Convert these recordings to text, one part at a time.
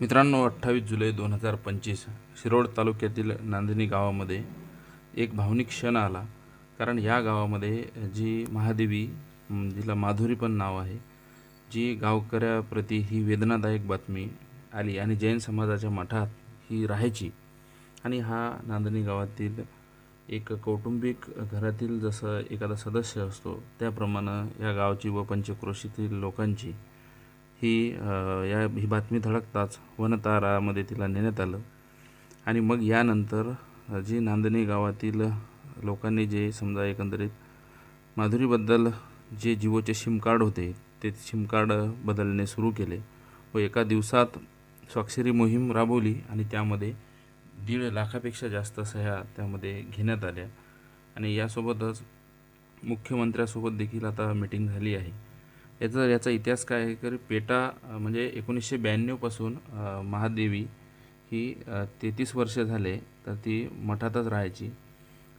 मित्रांनो अठ्ठावीस जुलै दोन हजार पंचवीस शिरोड तालुक्यातील नांदणी गावामध्ये एक भावनिक क्षण आला. कारण या गावामध्ये जी महादेवी जिला माधुरी पण नाव आहे जी गावकऱ्याप्रती ही वेदनादायक बातमी आली आणि जैन समाजाच्या मठात ही राहायची. आणि हा नांदणी गावातील एक कौटुंबिक घरातील जसं एखादा सदस्य असतो त्याप्रमाणे या गावची व पंचक्रोशीतील लोकांची ही या ही बातमी धडकताच वनतारामध्ये तिला नेण्यात आलं. आणि मग यानंतर जी नांदणी गावातील लोकांनी जे समजा एकंदरीत माधुरीबद्दल जे जिओचे शिमकार्ड होते ते शिमकार्ड बदलणे सुरू केले व एका दिवसात स्वाक्षरी मोहीम राबवली आणि त्यामध्ये दीड लाखापेक्षा जास्त सह्या त्यामध्ये घेण्यात आल्या. आणि यासोबतच मुख्यमंत्र्यासोबत देखील आता मिटिंग झाली आहे. याचा याचा इतिहास काय आहे? तर पेटा म्हणजे एकोणीसशे ब्याण्णवपासून महादेवी ही तेहतीस वर्ष झाले तर ती मठातच राहायची.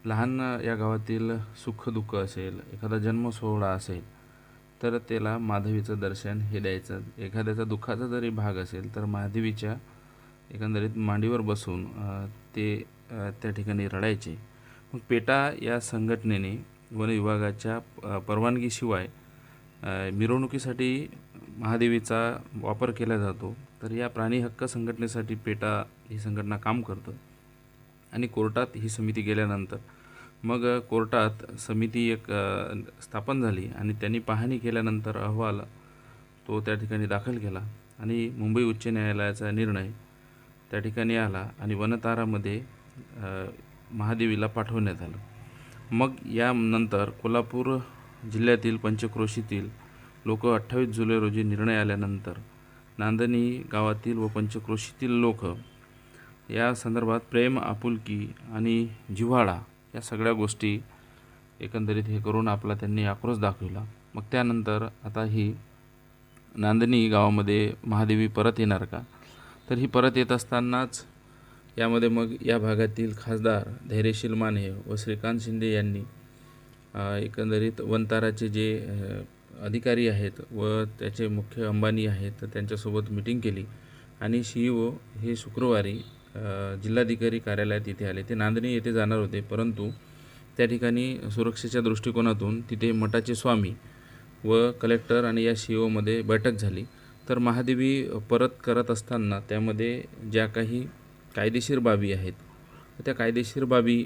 लहान या गावातील सुखदुःख असेल एखादा जन्मसोहळा असेल तर त्याला माधवीचं दर्शन हे द्यायचं. एखाद्याचा दुःखाचा जरी भाग असेल तर महादेवीच्या एकंदरीत मांडीवर बसून ते त्या ठिकाणी रडायचे. मग पेटा या संघटनेने वन विभागाच्या परवानगीशिवाय मिरवणुकीसाठी महादेवीचा वापर केला जातो. तर या प्राणी हक्क संघटनेसाठी पेटा ही संघटना काम करतं आणि कोर्टात ही समिती गेल्यानंतर मग कोर्टात समिती एक स्थापन झाली आणि त्यांनी पाहणी केल्यानंतर अहवाल तो त्या ठिकाणी दाखल केला आणि मुंबई उच्च न्यायालयाचा निर्णय त्या ठिकाणी आला आणि वनतारामध्ये महादेवीला पाठवण्यात आलं. मग यानंतर कोल्हापूर जिल्ह्यातील पंचक्रोशीतील लोक अठ्ठावीस जुलै रोजी निर्णय आल्यानंतर नांदणी गावातील व पंचक्रोशीतील लोक या संदर्भात प्रेम आपुलकी आणि जिव्हाळा या सगळ्या गोष्टी एकंदरीत हे करून आपला त्यांनी आक्रोश दाखविला. मग त्यानंतर आता ही नांदणी गावामध्ये महादेवी परत येणार का? तर ही परत येत असतानाच यामध्ये मग या भागातील खासदार धैर्यशील माने व श्रीकांत शिंदे यांनी एकंदरीत वनताराचे जे अधिकारी आहेत व त्याचे मुख्य अंबानी आहेत तर त्यांच्यासोबत मिटिंग केली. आणि सी ओ हे शुक्रवारी जिल्हाधिकारी कार्यालयात इथे आले. ते नांदणी येथे जाणार होते परंतु त्या ठिकाणी सुरक्षेच्या दृष्टिकोनातून तिथे मठाचे स्वामी व कलेक्टर आणि या सी ओमध्ये बैठक झाली. तर महादेवी परत करत असताना त्यामध्ये ज्या काही कायदेशीर बाबी आहेत त्या कायदेशीर बाबी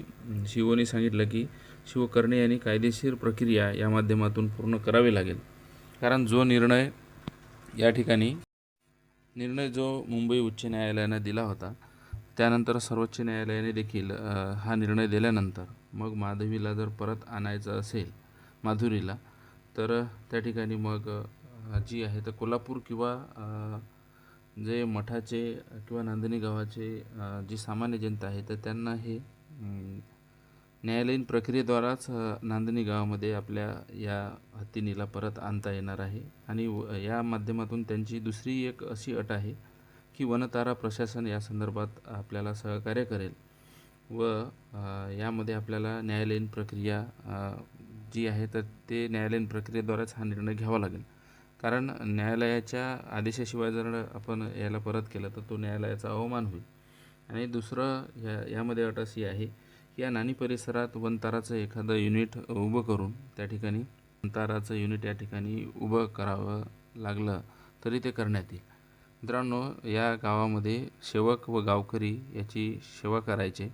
सी ओने सांगितलं की शिवकर्णी यांनी कायदेशीर प्रक्रिया या माध्यमातून पूर्ण करावी लागेल. कारण जो निर्णय या ठिकाणी निर्णय जो मुंबई उच्च न्यायालयानं दिला होता त्यानंतर सर्वोच्च न्यायालयाने देखील हा निर्णय दिल्यानंतर मग माधवीला जर परत आणायचं असेल माधुरीला तर त्या ठिकाणी मग जी आहे तर कोल्हापूर किंवा जे मठाचे किंवा नांदणी गावाचे जी सामान्य जनता आहे तर त्यांना हे न्यायालयीन प्रक्रियेद्वाराच नांदणी गावामध्ये आपल्या या हत्तीनीला परत आणता येणार आहे. आणि व- या माध्यमातून त्यांची दुसरी एक अशी अट आहे की वनतारा प्रशासन या संदर्भात आपल्याला सहकार्य करेल व यामध्ये आपल्याला न्यायालयीन प्रक्रिया जी आहे तर ते न्यायालयीन प्रक्रियेद्वाराच हा निर्णय घ्यावा लागेल. कारण न्यायालयाच्या आदेशाशिवाय जर आपण याला परत केलं तर तो न्यायालयाचा अवमान होईल. आणि दुसरं या यामध्ये अट अशी आहे या नाणी परिसरात वनताराचं एखादं युनिट उभं करून त्या ठिकाणी वनताराचं युनिट या ठिकाणी उभं करावं लागलं तरी ते करण्यात येईल. मित्रांनो या गावामध्ये सेवक व गावकरी याची सेवा करायचे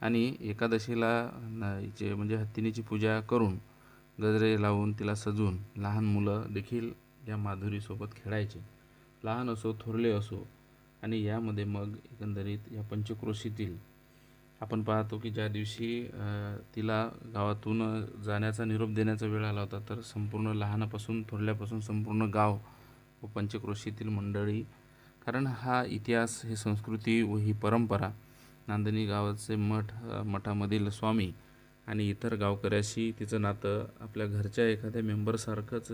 आणि एकादशीला जे म्हणजे हत्तीनीची पूजा करून गजरे लावून तिला सजवून लहान मुलं देखील या माधुरीसोबत खेळायचे. लहान असो थोरले असो आणि यामध्ये मग एकंदरीत या पंचक्रोशीतील आपण पाहतो की ज्या दिवशी तिला गावातून जाण्याचा निरोप देण्याचा वेळ आला होता तर संपूर्ण लहानापासून थोरल्यापासून संपूर्ण गाव व पंचक्रोशीतील मंडळी कारण हा इतिहास ही संस्कृती व ही परंपरा नांदणी गावाचे मठ मठामधील स्वामी आणि इतर गावकऱ्याशी तिचं नातं आपल्या घरच्या एखाद्या मेंबरसारखंच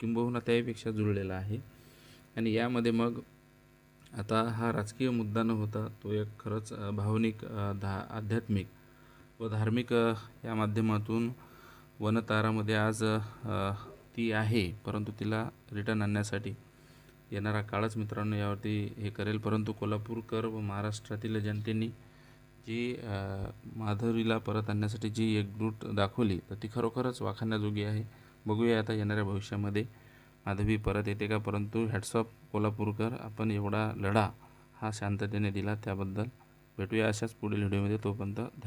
किंबहुना त्याहीपेक्षा जुळलेलं आहे. आणि यामध्ये मग आता हा राजकीय मुद्दा न होता तो एक खरंच भावनिक धा आध्यात्मिक व धार्मिक या माध्यमातून वनतारामध्ये आज ती आहे परंतु तिला रिटर्न आणण्यासाठी येणारा काळच मित्रांनो यावरती हे करेल. परंतु कोल्हापूरकर व महाराष्ट्रातील जनतेने जी माधुरीला परत आणण्यासाठी जी एकजूट दाखवली तर ती खरोखरच वाखाणण्याजोगी आहे. बघूया आता येणाऱ्या भविष्यामध्ये माधवी परत येते का? परंतु हॅट्सअप कोल्हापूरकर आपण एवढा लढा हा शांततेने दिला त्याबद्दल. भेटूया अशाच पुढील व्हिडिओमध्ये तोपर्यंत धन्यवाद.